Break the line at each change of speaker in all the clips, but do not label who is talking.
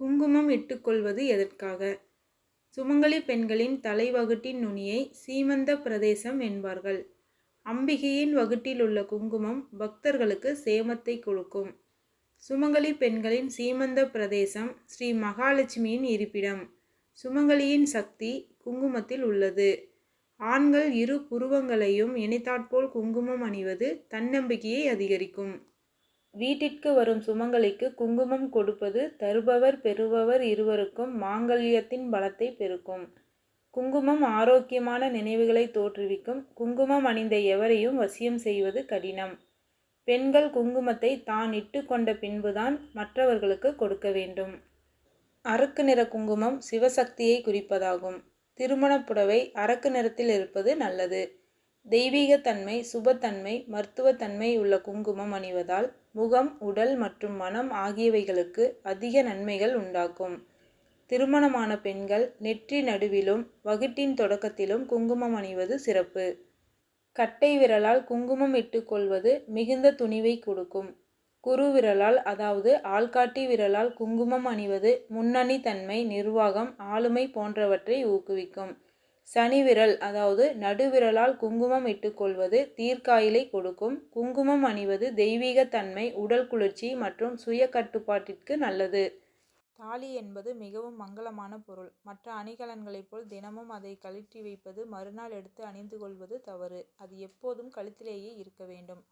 குங்குமம் இட்டுக்கொள்வது எதற்காக? சுமங்கலி பெண்களின் தலைவகுட்டின் நுனியை சீமந்த பிரதேசம் என்பார்கள். அம்பிகையின் வகுட்டில் உள்ள குங்குமம் பக்தர்களுக்கு சேமத்தை கொடுக்கும். சுமங்கலி பெண்களின் சீமந்த பிரதேசம் ஸ்ரீ மகாலட்சுமியின் இருப்பிடம். சுமங்கலியின் சக்தி குங்குமத்தில் உள்ளது. ஆண்கள் இரு புருவங்களையும் இணைத்தாற்போல் குங்குமம் அணிவது தன்னம்பிக்கையை அதிகரிக்கும். வீட்டிற்கு வரும் சுமங்கலிக்கு குங்குமம் கொடுப்பது தருபவர் பெறுபவர் இருவருக்கும் மாங்கல்யத்தின் பலத்தை பெருக்கும். குங்குமம் ஆரோக்கியமான நினைவுகளை தோற்றுவிக்கும். குங்குமம் அணிந்த எவரையும் வசியம் செய்வது கடினம். பெண்கள் குங்குமத்தை தான் இட்டு கொண்ட பின்புதான் மற்றவர்களுக்கு கொடுக்க வேண்டும். அரக்கு நிற குங்குமம் சிவசக்தியை குறிப்பதாகும். திருமணப் புடவை அரக்கு நிறத்தில் இருப்பது நல்லது. தெய்வீகத்தன்மை சுபத்தன்மை மருத்துவத்தன்மை உள்ள குங்குமம் அணிவதால் முகம் உடல் மற்றும் மனம் ஆகியவைகளுக்கு அதிக நன்மைகள் உண்டாக்கும். திருமணமான பெண்கள் நெற்றி நடுவிலும் வகுட்டின் தொடக்கத்திலும் குங்குமம் அணிவது சிறப்பு. கட்டை விரலால் குங்குமம் இட்டுக்கொள்வது மிகுந்த துணிவை கொடுக்கும். குறு விரலால் அதாவது ஆள்காட்டி விரலால் குங்குமம் அணிவது முன்னணி தன்மை நிர்வாகம் ஆளுமை போன்றவற்றை ஊக்குவிக்கும். சனி விரல் அதாவது நடுவிரலால் குங்குமம் இட்டுக்கொள்வது தீர்க்காயிலை கொடுக்கும். குங்குமம் அணிவது தெய்வீக தன்மை உடல் குளிர்ச்சி மற்றும் சுய கட்டுப்பாட்டிற்கு நல்லது. தாலி என்பது மிகவும் மங்களமான பொருள். மற்ற அணிகலன்களைப் போல் தினமும் அதை கழற்றி வைப்பது மறுநாள் எடுத்து அணிந்து கொள்வது தவறு. அது எப்போதும் கழுத்திலேயே இருக்க வேண்டும்.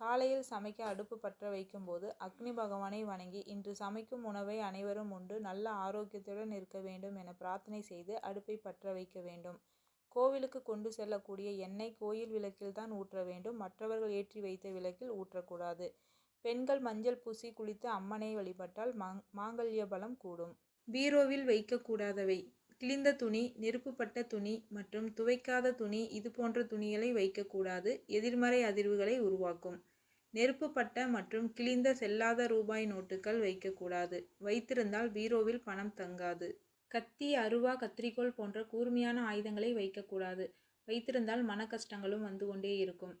காலையில் சமைக்க அடுப்பு பற்ற வைக்கும்போது அக்னி பகவானை வணங்கி இன்று சமைக்கும் உணவை அனைவரும் உண்டு. நல்ல ஆரோக்கியத்துடன் இருக்க வேண்டும் என பிரார்த்தனை செய்து அடுப்பை பற்ற வைக்க வேண்டும். கோவிலுக்கு கொண்டு செல்லக்கூடிய எண்ணெய் கோயில் விளக்கில் தான் ஊற்ற வேண்டும். மற்றவர்கள் ஏற்றி வைத்த விளக்கில் ஊற்றக்கூடாது. பெண்கள் மஞ்சள் பூசி குளித்து அம்மனை வழிபட்டால் மாங் மாங்கல்ய பலம் கூடும். பீரோவில் வைக்கக்கூடாதவை. கிழிந்த துணி நெருப்புப்பட்ட துணி மற்றும் துவைக்காத துணி இது போன்ற துணிகளை வைக்கக்கூடாது. எதிர்மறை அதிர்வுகளை உருவாக்கும். நெருப்புப்பட்ட மற்றும் கிழிந்த செல்லாத ரூபாய் நோட்டுகள் வைக்கக்கூடாது. வைத்திருந்தால் பீரோவில் பணம் தங்காது. கத்தி அருவா கத்திரிக்கோல் போன்ற கூர்மையான ஆயுதங்களை வைக்கக்கூடாது. வைத்திருந்தால் மன கஷ்டங்களும் வந்து கொண்டே இருக்கும்.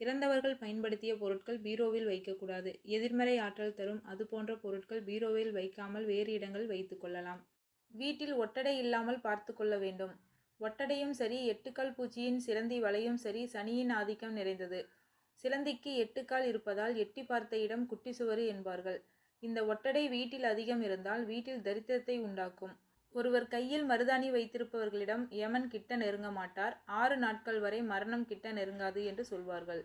இறந்தவர்கள் பயன்படுத்திய பொருட்கள் பீரோவில் வைக்கக்கூடாது. எதிர்மறை ஆற்றல் தரும் அது போன்ற பொருட்கள் பீரோவில் வைக்காமல் வேறு இடங்கள் வைத்து கொள்ளலாம். வீட்டில் ஒட்டடை இல்லாமல் பார்த்து கொள்ள வேண்டும். ஒட்டடையும் சரி எட்டுக்கல் பூச்சியின் சிறந்தி வலையும் சரி சனியின் ஆதிக்கம் நிறைந்தது. சிலந்திக்கு எட்டுக்கால் இருப்பதால் எட்டி பார்த்த இடம் குட்டி சுவரு என்பார்கள். இந்த ஒட்டடை வீட்டில் அதிகம் இருந்தால் வீட்டில் தரித்திரத்தை உண்டாக்கும். ஒருவர் கையில் மருதாணி வைத்திருப்பவர்களிடம் யமன் கிட்ட நெருங்க மாட்டார். ஆறு நாட்கள் வரை மரணம் கிட்ட நெருங்காது என்று சொல்வார்கள்.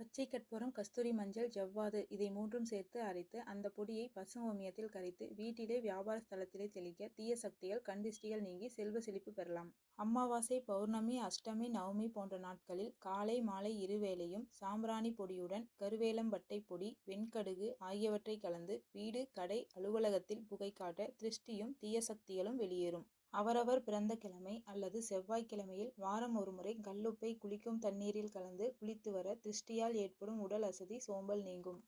பச்சை கற்பூரம் கஸ்தூரி மஞ்சள் ஜவ்வாது இதை மூன்றும் சேர்த்து அரைத்து அந்த பொடியை பசுங்கோமியத்தில் கரைத்து வீட்டிலே வியாபார ஸ்தலத்திலே தெளிக்க தீய சக்திகள் கண்டிஷ்டிகள் நீங்கி செல்வ செழிப்பு பெறலாம். அமாவாசை பௌர்ணமி அஷ்டமி நவமி போன்ற நாட்களில் காலை மாலை இருவேளையும் சாம்பிராணி பொடியுடன் கருவேலம்பட்டை பொடி வெண்கடுகு ஆகியவற்றை கலந்து வீடு கடை அலுவலகத்தில் புகை காட்ட திருஷ்டியும் தீய சக்திகளும் வெளியேறும். அவரவர் பிறந்த கிழமை அல்லது செவ்வாய்க்கிழமையில் வாரம் ஒருமுறை கல்லுப்பை குளிக்கும் தண்ணீரில் கலந்து குளித்து வர திருஷ்டியால் ஏற்படும் உடல் அசதி சோம்பல் நீங்கும்.